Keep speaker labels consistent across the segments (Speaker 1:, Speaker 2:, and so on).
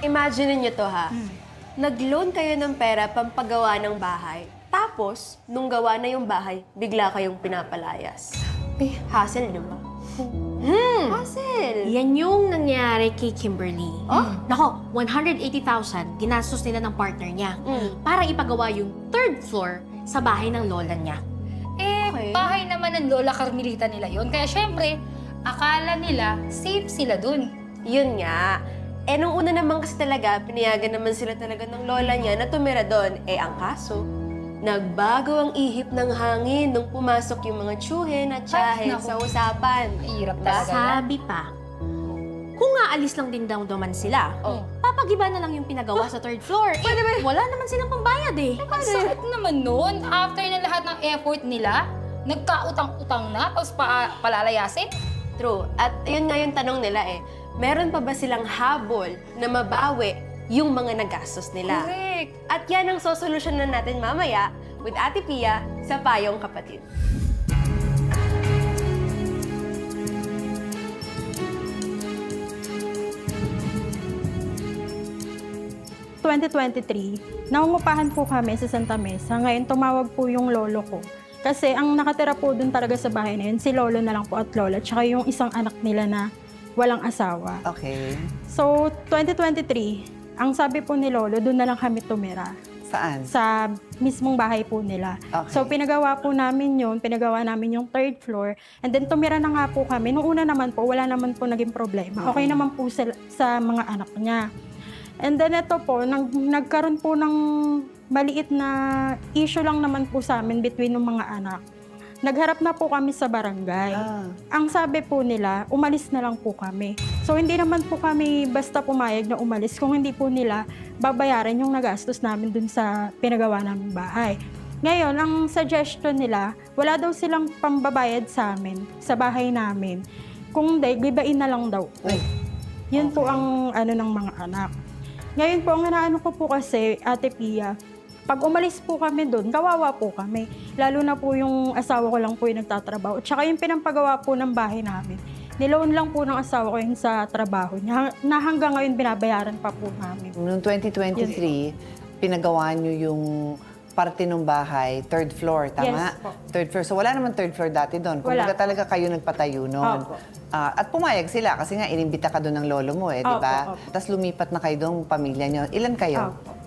Speaker 1: Imagine niyo to ha. Nag-loan kayo ng pera pampagawa ng bahay. Tapos, nung gawa na yung bahay, bigla kayong pinapalayas. Eh, hassle, di ba? Hmm. Hassle.
Speaker 2: Yan yung nangyari kay Kimberly.
Speaker 1: Oh?
Speaker 2: Nako, 180,000 ginastos nila ng partner niya
Speaker 1: Mm.
Speaker 2: para ipagawa yung third floor sa bahay ng lola niya.
Speaker 3: Eh,
Speaker 1: Okay.
Speaker 3: bahay naman ng Lola Carmelita nila yon. Kaya syempre, akala nila safe sila dun.
Speaker 1: Yun nga. Eh, nung una naman kasi talaga, pinayagan naman sila talaga ng lola niya na tumira doon. Eh, ang kaso, nagbago ang ihip ng hangin nung pumasok yung mga tsuhin at tsahin
Speaker 3: naku.
Speaker 1: sa usapan.
Speaker 3: Mahirap talaga. yan.
Speaker 2: Sabi pa, kung aalis lang din daw naman sila,
Speaker 1: Oh.
Speaker 2: papagiba na lang yung pinagawa sa third floor. Eh, wala naman silang pambayad eh.
Speaker 3: Ang sakit naman nun. After na lahat ng effort nila, nagkautang-utang na, tapos pa palalayasin.
Speaker 1: True. At yun nga yung tanong nila eh, meron pa ba silang habol na mabawi yung mga nagastos nila?
Speaker 3: Correct.
Speaker 1: At yan ang sosolusyonan natin mamaya with Ate Pia sa Payong Kapatid.
Speaker 4: – 2023, nangungupahan po kami sa Santa Mesa. Ngayon, tumawag po yung lolo ko. Kasi ang nakatira po dun talaga sa bahay na yun, si lolo na lang po at lola, tsaka yung isang anak nila na walang asawa.
Speaker 5: Okay.
Speaker 4: So, 2023, ang sabi po ni lolo, doon na lang kami tumira.
Speaker 5: Saan?
Speaker 4: Sa mismong bahay po nila.
Speaker 5: Okay.
Speaker 4: So, pinagawa po namin yun, pinagawa namin yung third floor, and then tumira na nga po kami. Nung una naman po, wala naman po naging problema. Okay naman po sila, sa mga anak niya. And then ito po, nag, nagkaroon po ng maliit na issue lang naman po sa amin between ng mga anak. Nagharap na po kami sa barangay.
Speaker 5: Ah,
Speaker 4: Ang sabi po nila, umalis na lang po kami. So hindi naman po kami basta pumayag na umalis kung hindi po nila babayaran yung nagastos namin dun sa pinagawa namin bahay. Ngayon, ang suggestion nila, wala daw silang pambabayad sa amin, sa bahay namin. Kung hindi, gibain na lang daw po.
Speaker 5: Ay,
Speaker 4: Yun po ang ano ng mga anak. Ngayon po, ang inaano ko po kasi, Ate Pia, pag umalis po kami doon, kawawa po kami. Lalo na po yung asawa ko lang po yung nagtatrabaho. Tsaka yung pinampagawa po ng bahay namin. Niloan lang po ng asawa ko yun sa trabaho niya. Na hanggang ngayon binabayaran pa po namin.
Speaker 5: noong 2023, pinagawa nyo yung parte ng bahay, third floor, tama?
Speaker 4: Yes po.
Speaker 5: Third floor. So wala naman third floor dati doon. Kung
Speaker 4: Wala.
Speaker 5: talaga kayo nagpatayo noon.
Speaker 4: Opo.
Speaker 5: Ah, at pumayag sila kasi nga inimbita ka doon ng lolo mo eh, di ba? Tapos lumipat na kayo doon, pamilya nyo. Ilan kayo?
Speaker 4: Opo.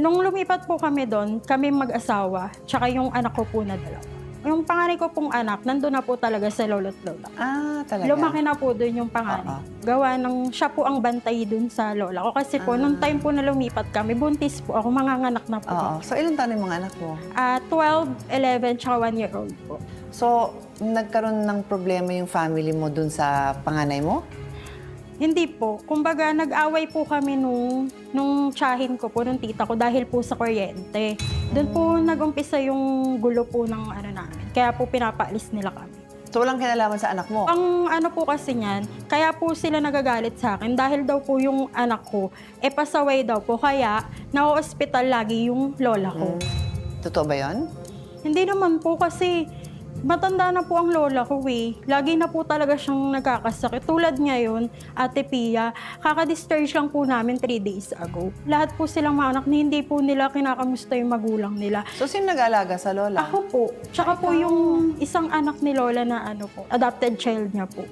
Speaker 4: Nung lumipat po kami doon, kami mag-asawa, tsaka yung anak ko po na dalawa. Yung panganay ko pong anak, nandun na po talaga sa lolo't lola.
Speaker 5: Ah, talaga?
Speaker 4: Lumaki na po doon yung panganay.
Speaker 5: Oo.
Speaker 4: Gawa ng siya po ang bantay doon sa lola ko. Kasi po, nung time po na lumipat kami, buntis po ako, manganganak na po.
Speaker 5: Oo. So ilan taon yung mga anak mo?
Speaker 4: Ah, 12, 11, tsaka 1 year old po.
Speaker 5: So, nagkaroon ng problema yung family mo dun sa panganay mo?
Speaker 4: Hindi po. Kumbaga, nag-away po kami nung, nung tsahin ko po, nung tita ko, dahil po sa kuryente. Doon po nag-umpisa yung gulo po ng ano namin. Kaya po pinapaalis nila kami.
Speaker 5: So, walang kinalaman sa anak mo?
Speaker 4: Ang ano po kasi niyan, kaya po sila nagagalit sa akin dahil daw po yung anak ko, e pasaway daw po. Kaya, na-hospital lagi yung lola ko.
Speaker 5: Totoo ba yun?
Speaker 4: Hindi naman po kasi matanda na po ang lola ko eh. Lagi na po talaga siyang nagkakasakit. Tulad ngayon, Ate Pia, kaka-discharge lang po namin 3 days ago. Lahat po silang mga anak na hindi po nila kinakamusta yung magulang nila.
Speaker 5: So, sino nag-aalaga sa lola?
Speaker 4: Ako po. Tsaka po yung isang anak ni Lola na ano po, adopted child niya po.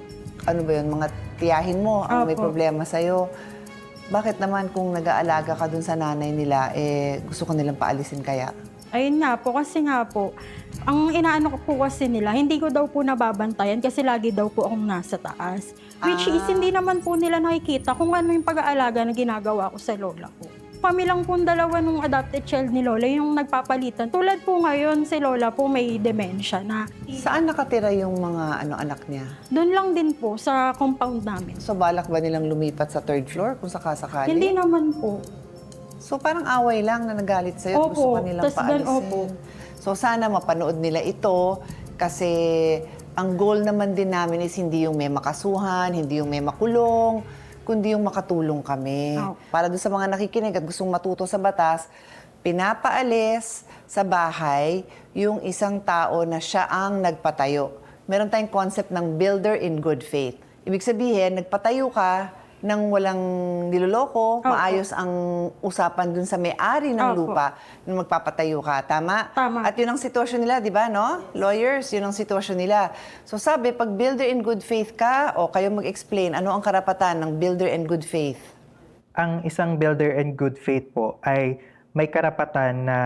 Speaker 5: ano ba yun, mga tiyahin mo ang may
Speaker 4: Opo.
Speaker 5: problema sa'yo. Bakit naman kung nag-aalaga ka dun sa nanay nila, eh gusto ko nilang paalisin kaya?
Speaker 4: Ayun nga po, kasi nga po, ang inaano ko po kasi nila, hindi ko daw po nababantayan kasi lagi daw po akong nasa taas. Which is,
Speaker 5: Ah.
Speaker 4: hindi naman po nila nakikita kung ano yung pag-aalaga na ginagawa ko sa lola ko. Kami lang po dalawa nung adopted child ni Lola yung nagpapalitan. Tulad po ngayon, si Lola po may dementia na.
Speaker 5: Saan nakatira yung mga ano anak niya?
Speaker 4: Doon lang din po sa compound namin.
Speaker 5: So balak ba nilang lumipat sa third floor kung sakasakali?
Speaker 4: Hindi naman po.
Speaker 5: So parang away lang na nagalit sa'yo at
Speaker 4: Opo.
Speaker 5: gusto ka nilang
Speaker 4: Tas gan-
Speaker 5: paalisin.
Speaker 4: opo.
Speaker 5: So sana mapanood nila ito kasi ang goal naman din namin is hindi yung may makasuhan, hindi yung may makulong, kundi yung makatulong kami.
Speaker 4: Opo.
Speaker 5: Para doon sa mga nakikinig at gustong matuto sa batas, pinapaalis sa bahay yung isang tao na siya ang nagpatayo. Meron tayong concept ng builder in good faith. Ibig sabihin, nagpatayo ka, nang walang niloloko,
Speaker 4: Opo.
Speaker 5: maayos ang usapan dun sa may-ari ng
Speaker 4: Opo.
Speaker 5: lupa na magpapatayo ka. Tama?
Speaker 4: Tama.
Speaker 5: At yun ang sitwasyon nila, di ba, no? Lawyers, yun ang sitwasyon nila. So sabi, pag builder in good faith ka, o kayo mag-explain, ano ang karapatan ng builder in good faith?
Speaker 6: ang isang builder in good faith po ay may karapatan na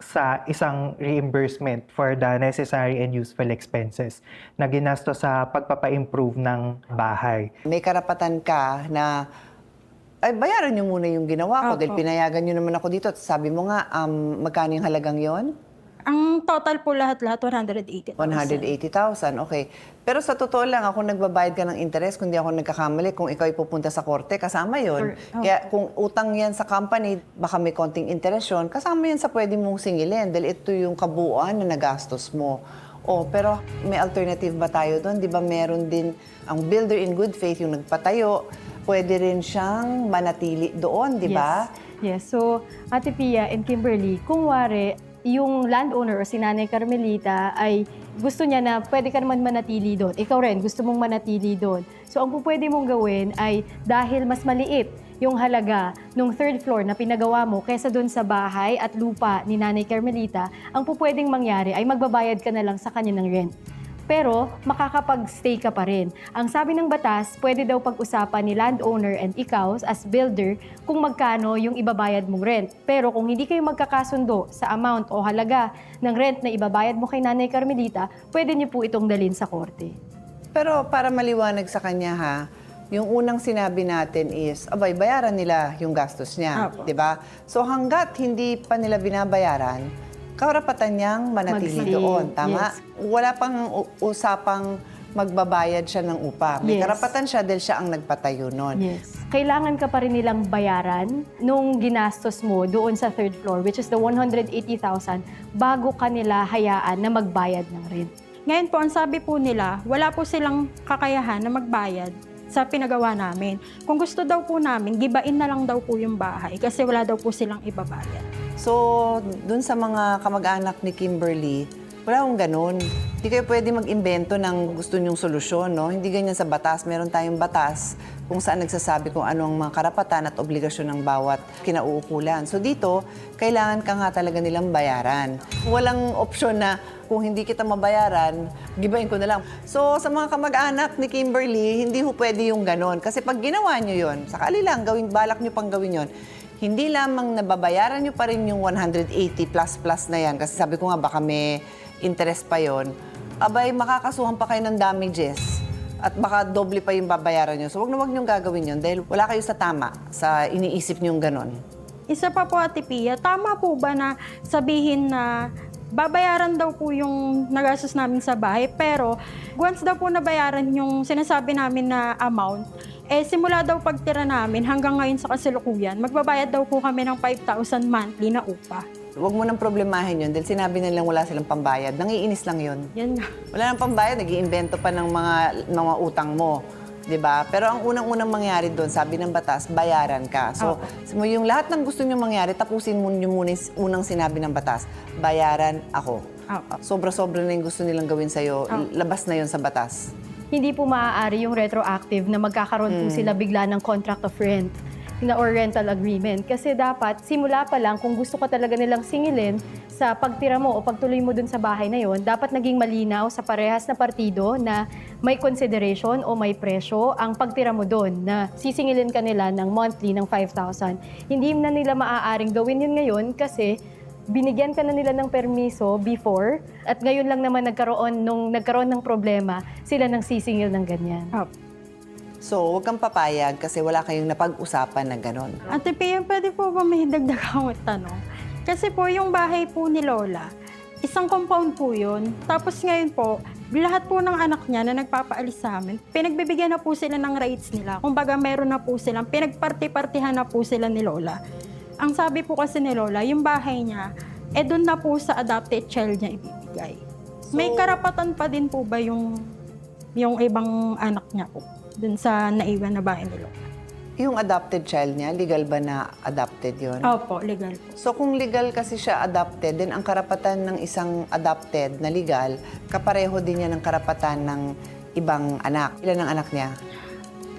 Speaker 6: sa isang reimbursement for the necessary and useful expenses na ginasto sa pagpapa-improve ng bahay.
Speaker 5: May karapatan ka na ay, bayaran nyo muna yung ginawa ko dahil pinayagan nyo naman ako dito. At sabi mo nga, um, magkano yung halagang yon?
Speaker 4: Ang total po lahat-lahat, 180,000.
Speaker 5: 180,000, okay. Pero sa totoo lang, ako nagbabayad ka ng interest, kung di ako nagkakamali, kung ikaw ay pupunta sa korte, kasama yon.
Speaker 4: Or-
Speaker 5: Kaya kung utang yan sa company, baka may konting interest yun, kasama yan sa pwede mong singilin dahil ito yung kabuuan na nagastos mo. Oh, pero may alternative ba tayo doon? Di ba meron din ang builder in good faith, yung nagpatayo, pwede rin siyang manatili doon, di ba?
Speaker 7: Yes. yes. So, Ate Pia and Kimberly, kung wari, yung landowner o si Nanay Carmelita ay gusto niya na pwede ka naman manatili doon. Ikaw rin, gusto mong manatili doon. So, ang pwede mong gawin ay dahil mas maliit yung halaga nung third floor na pinagawa mo kesa doon sa bahay at lupa ni Nanay Carmelita, ang pwedeng mangyari ay magbabayad ka na lang sa kanya ng rent pero makakapag-stay ka pa rin. Ang sabi ng batas, pwede daw pag-usapan ni landowner and ikaw as builder kung magkano yung ibabayad mong rent. Pero kung hindi kayo magkakasundo sa amount o halaga ng rent na ibabayad mo kay Nanay Carmelita, pwede niyo po itong dalhin sa korte.
Speaker 5: Pero para maliwanag sa kanya ha, yung unang sinabi natin is, abay, bayaran nila yung gastos niya. Di ba? So hanggat hindi pa nila binabayaran, karapatan niyang manatili
Speaker 7: Mag-stay,
Speaker 5: doon. Tama?
Speaker 7: yes.
Speaker 5: Wala pang usapang magbabayad siya ng upa. May
Speaker 7: Yes.
Speaker 5: karapatan siya dahil siya ang nagpatayo noon.
Speaker 7: Yes. Kailangan ka pa rin nilang bayaran nung ginastos mo doon sa third floor, which is the 180,000, bago ka nila hayaan na magbayad ng rent.
Speaker 4: Ngayon po, ang sabi po nila, wala po silang kakayahan na magbayad sa pinagawa namin. Kung gusto daw po namin, gibain na lang daw po yung bahay kasi wala daw po silang ibabayad.
Speaker 5: So, dun sa mga kamag-anak ni Kimberly, wala akong ganun. Hindi kayo pwede mag-imbento ng gusto nyong solusyon, no? Hindi ganyan sa batas. Meron tayong batas kung saan nagsasabi kung ano ang mga karapatan at obligasyon ng bawat kinauukulan. So dito, kailangan ka nga talaga nilang bayaran. Walang opsyon na kung hindi kita mabayaran, gibayin ko na lang. So sa mga kamag-anak ni Kimberly, hindi ho pwede yung ganon. Kasi pag ginawa nyo yon, sakali lang, gawin, balak nyo pang gawin yon, hindi lamang nababayaran nyo pa rin yung 180 plus plus na yan. Kasi sabi ko nga, baka may interest pa yon. Abay, makakasuhan pa kayo ng damages. At baka doble pa yung babayaran nyo. So, wag na wag nyo gagawin yun dahil wala kayo sa tama sa iniisip nyo ganon.
Speaker 4: Isa pa po, Ate Pia, tama po ba na sabihin na babayaran daw po yung nagastos namin sa bahay, pero once daw po nabayaran yung sinasabi namin na amount, eh simula daw pagtira namin hanggang ngayon sa kasalukuyan, magbabayad daw po kami ng 5,000 monthly na upa.
Speaker 5: Huwag mo nang problemahin yun dahil sinabi nilang wala silang pambayad. Nangiinis lang yun.
Speaker 4: Yan nga.
Speaker 5: Wala nang pambayad, nag iimbento pa ng mga, mga utang mo. 'di ba? Pero ang unang-unang mangyari doon, sabi ng batas, bayaran ka. So, so yung lahat ng gusto niyo mangyari, tapusin mo niyo muna yung unang sinabi ng batas, bayaran ako.
Speaker 4: Opo.
Speaker 5: Sobra-sobra na yung gusto nilang gawin sa'yo, labas na yon sa batas.
Speaker 7: Hindi po maaari yung retroactive na magkakaroon po sila bigla ng contract of rent na or rental agreement. Kasi dapat, simula pa lang, kung gusto ka talaga nilang singilin sa pagtira mo o pagtuloy mo dun sa bahay na yon, dapat naging malinaw sa parehas na partido na may consideration o may presyo ang pagtira mo doon na sisingilin ka nila ng monthly ng 5,000. Hindi na nila maaaring gawin yun ngayon kasi binigyan ka na nila ng permiso before at ngayon lang naman nagkaroon nung nagkaroon ng problema sila nang sisingil ng ganyan.
Speaker 4: Opo.
Speaker 5: So, huwag kang papayag kasi wala kayong napag-usapan na ganon.
Speaker 4: Ate Pia, pwede po ba may dagdag akong tanong? Kasi po yung bahay po ni Lola, isang compound po yun. Tapos ngayon po, lahat po ng anak niya na nagpapaalis sa amin, pinagbibigyan na po sila ng rights nila. Kumbaga meron na po silang, pinagparti-partihan na po sila ni Lola. Ang sabi po kasi ni Lola, yung bahay niya, eh doon na po sa adopted child niya ibibigay. May karapatan pa din po ba yung, yung ibang anak niya po? Doon sa naiwan na bahay ni Lola.
Speaker 5: Yung adopted child niya, legal ba na adopted yon?
Speaker 4: Opo, legal po.
Speaker 5: So kung legal kasi siya adopted, then ang karapatan ng isang adopted na legal, kapareho din niya ng karapatan ng ibang anak. Ilan ang anak niya?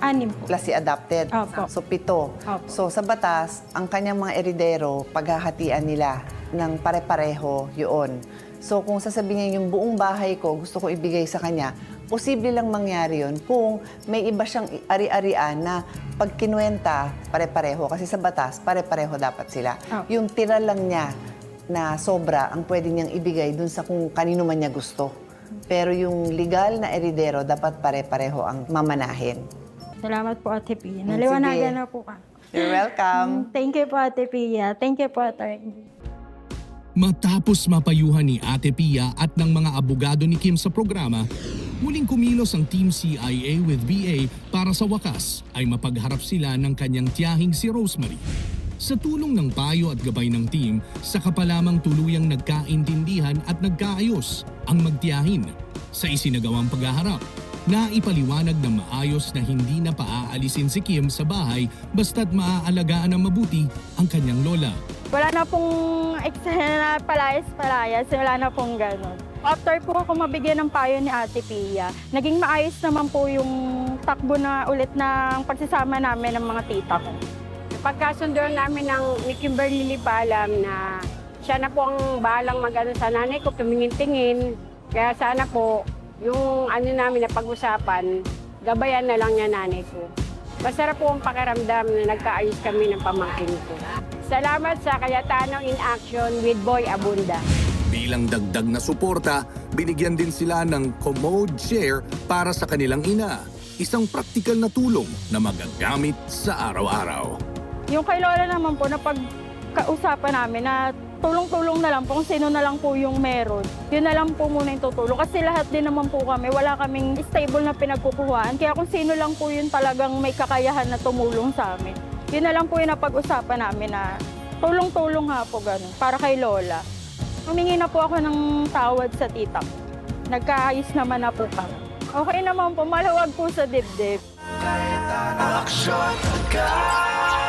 Speaker 4: Anim po.
Speaker 5: plus si adopted.
Speaker 4: Opo.
Speaker 5: So, pito.
Speaker 4: Opo.
Speaker 5: So, sa batas, ang kanyang mga eridero, paghahatian nila ng pare-pareho yun. So, kung sasabihin niya yung buong bahay ko, gusto ko ibigay sa kanya, posible lang mangyari yun kung may iba siyang ari-arian na pag kinuwenta, pare-pareho. Kasi sa batas, pare-pareho dapat sila.
Speaker 4: Opo.
Speaker 5: Yung tira lang niya na sobra ang pwede niyang ibigay dun sa kung kanino man niya gusto. Pero yung legal na eridero, dapat pare-pareho ang mamanahin.
Speaker 4: Salamat po, Ate Pia.
Speaker 5: Mm,
Speaker 4: Naliwanagan na po ka.
Speaker 5: You're welcome.
Speaker 4: Thank you po, Ate Pia. Thank you po, Attorney.
Speaker 8: Matapos mapayuhan ni Ate Pia at ng mga abogado ni Kim sa programa, muling kumilos ang Team CIA with BA para sa wakas ay mapagharap sila ng kanyang tiyahing si Rosemary. Sa tulong ng payo at gabay ng team, sa kapalamang tuluyang nagkaintindihan at nagkaayos ang magtiyahin. Sa isinagawang paghaharap, naipaliwanag na maayos na hindi na paaalisin si Kim sa bahay basta't maaalagaan ng mabuti ang kanyang lola.
Speaker 4: Wala na pong eksena na palayas-palayas. Wala na pong ganun. After po ako mabigyan ng payo ni Ate Pia, naging maayos naman po yung takbo na ulit ng pagsasama namin ng mga tita ko.
Speaker 9: Pagkasunduan namin ng ni Kimberly Lipalam na siya na po ang bahalang mag-ano sa nanay ko, tumingin-tingin. Kaya sana po, yung ano namin na pag-usapan, gabayan na lang niya nanay ko. Masarap po ang pakiramdam na nagkaayos kami ng pamangkin ko. Salamat sa Kayatanong in Action with Boy Abunda.
Speaker 8: Bilang dagdag na suporta, binigyan din sila ng commode share para sa kanilang ina. Isang praktikal na tulong na magagamit sa araw-araw.
Speaker 4: Yung kay Lola naman po, na pagkausapan namin na tulong-tulong na lang po kung sino na lang po yung meron. Yun na lang po muna yung tutulong. Kasi lahat din naman po kami, wala kaming stable na pinagkukuhaan. Kaya kung sino lang po yun talagang may kakayahan na tumulong sa amin. Yun na lang po yung napag-usapan namin na tulong-tulong nga po ganun, para kay Lola. Humingi na po ako ng tawad sa tita. Nagkaayos naman na po kami. Okay naman po, maluwag po sa dibdib.
Speaker 10: Aksyon agad